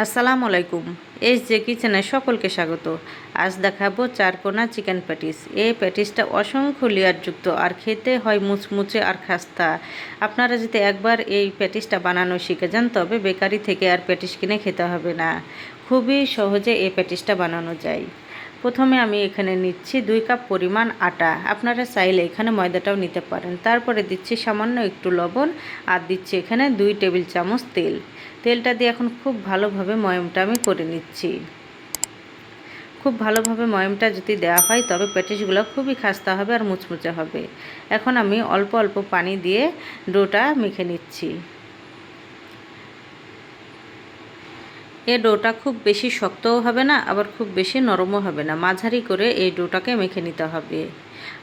আসসালামু আলাইকুম। H J কিচেনে সকলকে স্বাগত। আজ দেখাবো চারকোনা চিকেন প্যাটিস। এই প্যাটিসটা অসংখ্য লেয়ারযুক্ত আর খেতে হয় মুচমুচে আর খাস্তা। আপনারা যদি একবার এই প্যাটিসটা বানানো শিখে যান, তবে বেকারি থেকে আর প্যাটিস কিনে খেতে হবে না। খুবই সহজে এই প্যাটিসটা বানানো যায়। প্রথমে আমি এখানে নিচ্ছি দুই কাপ পরিমাণ আটা। আপনারা চাইলে এখানে ময়দাটাও নিতে পারেন। তারপরে দিচ্ছি সামান্য একটু লবণ আর দিচ্ছি এখানে দুই টেবিল চামচ তেল। তেলটা দিয়ে এখন খুব ভালোভাবে ময়মটা আমি করে নিচ্ছি। খুব ভালোভাবে ময়মটা যদি দেওয়া হয়, তবে প্যাটিসগুলো খুবই খাস্তা হবে আর মুচমুচে হবে। এখন আমি অল্প অল্প পানি দিয়ে ডোটা মেখে নিচ্ছি। এই ডোটা খুব বেশি শক্তও হবে না, আবার খুব বেশি নরমও হবে না। মাঝারি করে এই ডোটাকে মেখে নিতে হবে।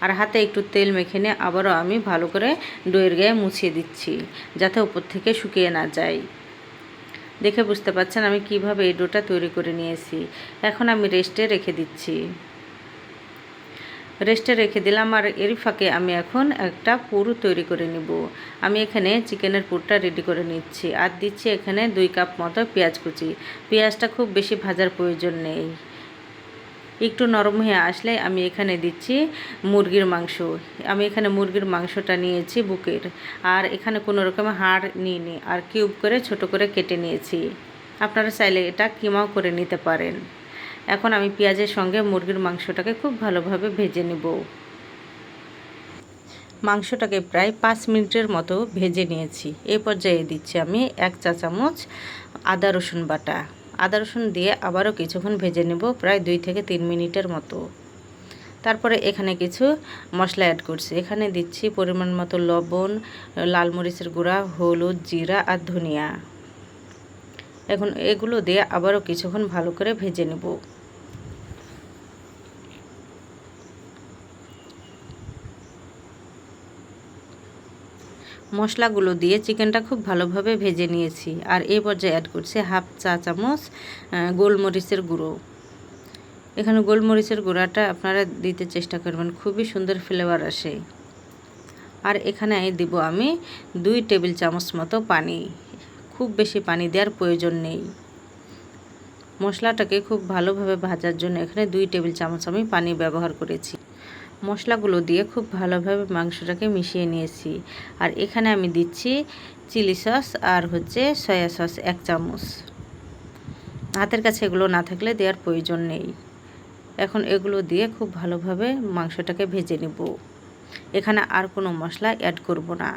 আর হাতে একটু তেল মেখে নিয়ে আবারও আমি ভালো করে ডোয়ের গায়ে মুছিয়ে দিচ্ছি, যাতে উপর থেকে শুকিয়ে না যায়। দেখে বুঝতে পারছেন আমি কীভাবে এই ডোটা তৈরি করে নিয়েছি। এখন আমি রেস্টে রেখে দিচ্ছি। রেস্টে রেখে দিলাম আর এর ফাঁকে আমি এখন একটা পুর তৈরি করে নিব। আমি এখানে চিকেনের পুরটা রেডি করে নিচ্ছি। আর দিচ্ছি এখানে দুই কাপ মতো পেঁয়াজ কুচি। পেঁয়াজটা খুব বেশি ভাজার প্রয়োজন নেই। একটু নরম হয়ে আসলে আমি এখানে দিচ্ছি মুরগির মাংস। আমি এখানে মুরগির মাংসটা নিয়েছি বুকের। আর এখানে কোনো রকম হাড় নিইনি। আর কিউব করে ছোট করে কেটে নিয়েছি। আপনারা চাইলে এটা কিমাও করে নিতে পারেন। এখন আমি পেঁয়াজের সঙ্গে মুরগির মাংসটাকে খুব ভালোভাবে ভেজে নেব। মাংসটাকে প্রায় পাঁচ মিনিটের মতো ভেজে নিয়েছি। এই পর্যায়ে দিচ্ছি আমি এক চা চামচ আদা রসুন বাটা। আদা রসুন দিয়ে আবারও কিছুক্ষণ ভেজে নেব প্রায় দুই থেকে তিন মিনিটের মতো। তারপরে এখানে কিছু মশলা অ্যাড করছি। এখানে দিচ্ছি পরিমাণ মতো লবণ, লাল মরিচের গুঁড়া, হলুদ, জিরা আর ধনিয়া। এখন এগুলো দিয়ে আবারও কিছুক্ষণ ভালো করে ভেজে নেব। মশলাগুলো দিয়ে চিকেনটা খুব ভালোভাবে ভেজে নিয়েছি। আর এই পর্যায়ে অ্যাড করছি হাফ চা চামচ গোলমরিচের গুঁড়ো। এখানে গোলমরিচের গুঁড়াটা আপনারা দিতে চেষ্টা করবেন, খুবই সুন্দর ফ্লেভার আসে। আর এখানে দিব আমি দুই টেবিল চামচ মতো পানি। খুব বেশি পানি দেওয়ার প্রয়োজন নেই। মশলাটাকে খুব ভালোভাবে ভাজার জন্য এখানে দুই টেবিল চামচ আমি পানি ব্যবহার করেছি। মশলাগুলো দিয়ে খুব ভালোভাবে মাংসটাকে মিশিয়ে নিয়েছি। আর এখানে আমি দিচ্ছি চিলি সস আর হচ্ছে সয়া সস এক চামচ। হাতের কাছে এগুলো না থাকলে দেওয়ার প্রয়োজন নেই। এখন এগুলো দিয়ে খুব ভালোভাবে মাংসটাকে ভেজে নেব। এখানে আর কোনো মশলা অ্যাড করব না।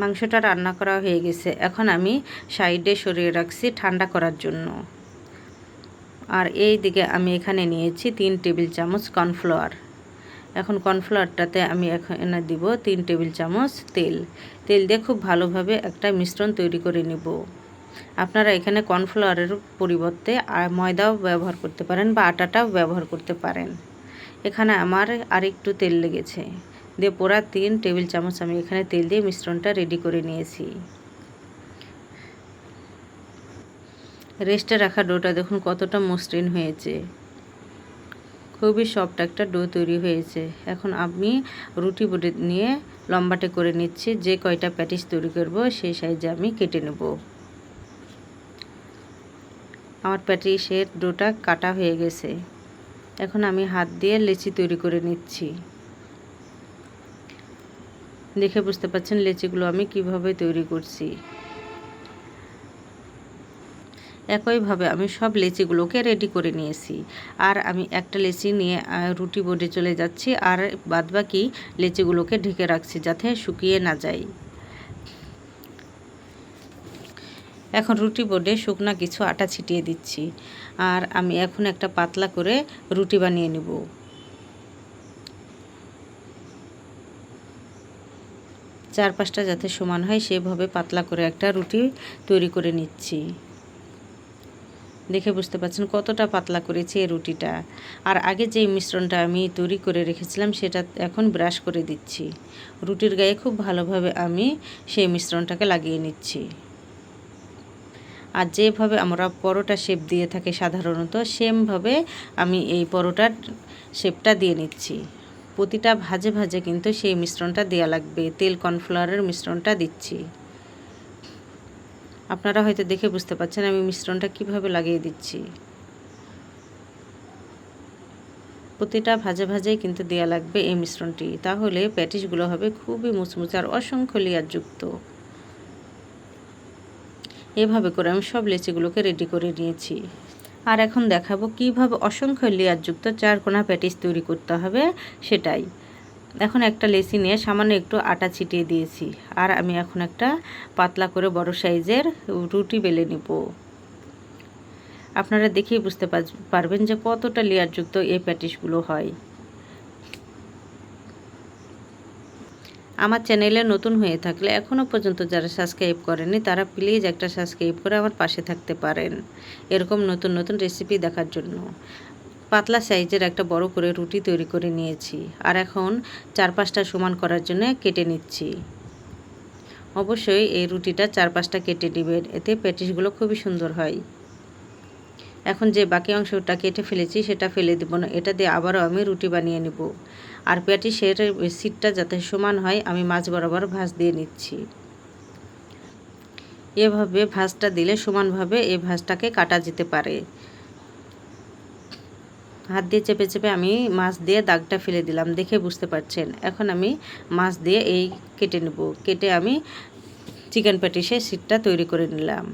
মাংসটা রান্না করা হয়ে গেছে। এখন আমি সাইডে সরিয়ে রাখছি ঠান্ডা করার জন্য। আর এই দিকে আমি এখানে নিয়েছি তিন টেবিল চামচ কর্নফ্লাওয়ার। এখন কর্নফ্লাওয়ারটাতে আমি এখানে দিব তিন টেবিল চামচ তেল। তেল দিয়ে খুব ভালোভাবে একটা মিশ্রণ তৈরি করে নিব। আপনারা এখানে কর্নফ্লাওয়ারের পরিবর্তে ময়দাও ব্যবহার করতে পারেন বা আটাটাও ব্যবহার করতে পারেন। এখানে আমার আরেকটু তেল লেগেছে। দিয়ে পোড়া তিন টেবিল চামচ আমি এখানে তেল দিয়ে মিশ্রণটা রেডি করে নিয়েছি। রেস্টে রাখা ডোটা দেখুন কতটা মসৃণ হয়েছে। খুবই সফট একটা ডো তৈরি হয়েছে। এখন আমি রুটি বুটে নিয়ে লম্বাটে করে নিচ্ছি। যে কয়টা প্যাটিস তৈরি করব, সেই সাইজে আমি কেটে নেব। আমার প্যাটিসের ডোটা কাটা হয়ে গেছে। এখন আমি হাত দিয়ে লেচি তৈরি করে নিচ্ছি। দেখে বুঝতে পারছেন লেচিগুলো আমি কীভাবে তৈরি করছি। একইভাবে আমি সব লেচিগুলোকে রেডি করে নিয়েছি। আর আমি একটা লেচি নিয়ে রুটি বোর্ডে চলে যাচ্ছি আর বাদবাকি লেচিগুলোকে ঢেকে রাখছি যাতে শুকিয়ে না যায়। এখন রুটি বোর্ডে শুকনা কিছু আটা ছিটিয়ে দিচ্ছি। আর আমি এখন একটা পাতলা করে রুটি বানিয়ে নেব। চারপাশটা যাতে সমান হয়, সেভাবে পাতলা করে একটা রুটি তৈরি করে নিচ্ছি। দেখে বুঝতে পারছেন কতটা পাতলা করেছি এই রুটিটা। আর আগে যেই মিশ্রণটা আমি তৈরি করে রেখেছিলাম, সেটা এখন ব্রাশ করে দিচ্ছি। রুটির গায়ে খুব ভালোভাবে আমি সেই মিশ্রণটাকে লাগিয়ে নিচ্ছি। আর যেভাবে আমরা পরোটা শেপ দিয়ে থাকি সাধারণত, সেমভাবে আমি এই পরোটার শেপটা দিয়ে নিচ্ছি। প্রতিটা ভাজে ভাজে কিন্তু সেই মিশ্রণটা দেওয়া লাগবে। তেল কর্নফ্লাওয়ারের মিশ্রণটা দিচ্ছি। আপনারা হয়তো দেখে বুঝতে পারছেন আমি মিশ্রণটা কীভাবে লাগিয়ে দিচ্ছি। প্রতিটা ভাজে ভাজেই কিন্তু দেওয়া লাগবে এই মিশ্রণটি। তাহলে প্যাটিসগুলো হবে খুবই মুচমুচে আর অসংখ্য লেয়ারযুক্ত এভাবে করে আমি সব লেচিগুলোকে রেডি করে নিয়েছি। আর এখন দেখাবো কীভাবে অসংখ্য লেয়ারযুক্ত চার কোনা প্যাটিস তৈরি করতে হবে সেটাই। এখন একটা লেসি নিয়ে সামান্য একটু আটা ছিটিয়ে দিয়েছি। আর আমি এখন একটা পাতলা করে বড় সাইজের রুটি বেলে নিব। আপনারা দেখেই বুঝতে পারবেন যে কতটা লেয়ারযুক্ত এই প্যাটিসগুলো হয়। আমার চ্যানেলে নতুন হয়ে থাকলে এখনও পর্যন্ত যারা সাবস্ক্রাইব করেনি তারা প্লিজ একটা সাবস্ক্রাইব করে আমার পাশে থাকতে পারেন। এরকম নতুন নতুন রেসিপি দেখার জন্য। পাতলা সাইজের একটা বড় করে রুটি তৈরি করে নিয়েছি আর এখন চার পাঁচটা সমান করার জন্য কেটে নিচ্ছি। অবশ্যই এই রুটিটা চার পাঁচটা কেটে নেবেন, এতে প্যাটিসগুলো খুবই সুন্দর হয়। এখন যে বাকি অংশটা কেটে ফেলেছি সেটা ফেলে দেবো না, এটা দিয়ে আবারও আমি রুটি বানিয়ে নেব। আর প্যাটিসের সিটটা যাতে সমান হয়, আমি মাছ বরাবর ভাঁজ দিয়ে নিচ্ছি। এভাবে ভাঁজটা দিলে সমানভাবে এই ভাঁজটাকে কাটা যেতে পারে। হাত দিয়ে চেপে চেপে আমি মাছ দিয়ে দাগটা ফেলে দিলাম, দেখে বুঝতে পারছেন। এখন আমি মাছ দিয়ে এই কেটে নেব। কেটে আমি চিকেন প্যাটিসের সিটটা তৈরি করে নিলাম।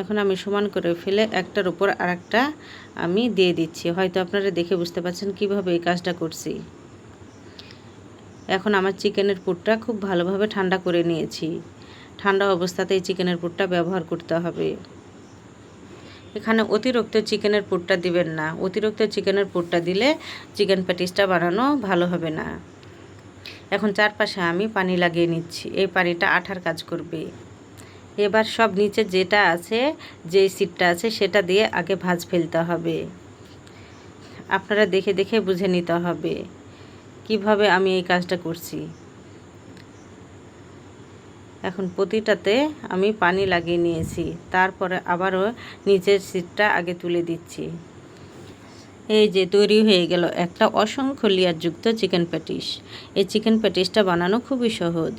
এখন আমি সমান করে ফেলে একটার উপর আর একটা আমি দিয়ে দিচ্ছি। হয়তো আপনারা দেখে বুঝতে পারছেন কীভাবে এই কাজটা করছি। এখন আমার চিকেনের পুরটা খুব ভালোভাবে ঠান্ডা করে নিয়েছি। ঠান্ডা অবস্থাতেই চিকেনের পুরটা ব্যবহার করতে হবে। এখানে অতিরিক্ত চিকেনের পুরটা দিবেন না। অতিরিক্ত চিকেনের পুরটা দিলে চিকেন প্যাটিসটা বানানো ভালো হবে না। এখন চারপাশে আমি পানি লাগিয়ে নিচ্ছি। এই পানিটা আঠার কাজ করবে। এবার সব নিচে যেটা আছে, যেই সিটটা আছে, সেটা দিয়ে আগে ভাজ ফেলতে হবে। আপনারা দেখে দেখে বুঝে নিতে হবে কীভাবে আমি এই কাজটা করছি। এখন প্রতিটাতে আমি পানি লাগিয়ে নিয়েছি। তারপরে আবারও নিচের সিটটা আগে তুলে দিচ্ছি। এই যে তৈরি হয়ে গেল একটা অসংখ্য লেয়ারযুক্ত চিকেন প্যাটিস। এই চিকেন প্যাটিসটা বানানো খুবই সহজ।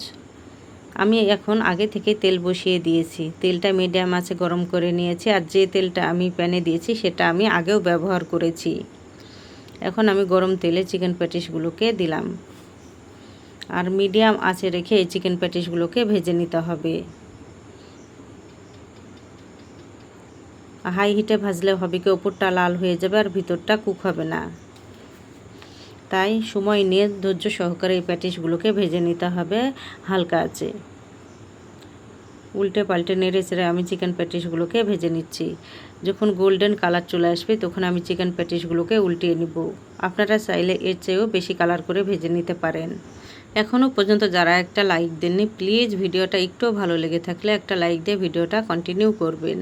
আমি এখন আগে থেকে তেল বসিয়ে দিয়েছি। তেলটা মিডিয়াম আছে, গরম করে নিয়েছি আর যে তেলটা আমি প্যানে দিয়েছি সেটা আমি আগেও ব্যবহার করেছি। এখন আমি গরম তেলে চিকেন প্যাটিসগুলোকে দিলাম। আর মিডিয়াম আঁচে রেখে এই চিকেন প্যাটিসগুলোকে ভেজে নিতে হবে। হাই হিটে ভাজলে হবে কি, ওপরটা লাল হয়ে যাবে আর ভিতরটা কুক হবে না। তাই সময় নিয়ে ধৈর্য সহকারে এই প্যাটিসগুলোকে ভেজে নিতে হবে হালকা আছে উল্টে পাল্টে নেড়ে চেড়ে আমি চিকেন প্যাটিসগুলোকে ভেজে নিচ্ছি। যখন গোল্ডেন কালার চলে আসবে তখন আমি চিকেন প্যাটিসগুলোকে উল্টিয়ে নিব। আপনারা চাইলে এর চেয়েও বেশি কালার করে ভেজে নিতে পারেন। এখনও পর্যন্ত যারা একটা লাইক দেননি প্লিজ ভিডিওটা একটু ভালো লেগে থাকলে একটা লাইক দিয়ে ভিডিওটা কন্টিনিউ করবেন।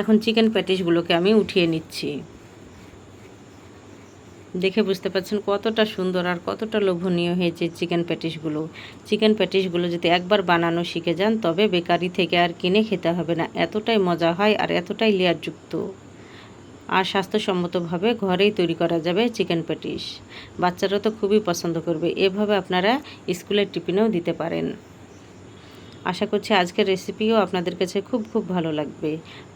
এখন চিকেন প্যাটিসগুলোকে আমি উঠিয়ে নিচ্ছি। দেখে বুঝতে পারছেন কতটা সুন্দর আর কতটা লোভনীয় হয়েছে চিকেন প্যাটিসগুলো চিকেন প্যাটিসগুলো যদি একবার বানানো শিখে যান, তবে বেকারি থেকে আর কিনে খেতে হবে না। এতটাই মজা হয় আর এতটাই লেয়ারযুক্ত আর স্বাস্থ্যসম্মতভাবে ঘরেই তৈরি করা যাবে চিকেন প্যাটিস বাচ্চারা তো খুবই পছন্দ করবে, এভাবে আপনারা স্কুলের টিফিনেও দিতে পারেন। আশা করছি আজকের রেসিপিও আপনাদের কাছে খুব খুব ভালো লাগবে।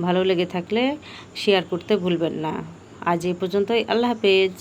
ভালো লেগে থাকলে শেয়ার করতে ভুলবেন না। আজ এ পর্যন্তই, আল্লাহ হাফেজ।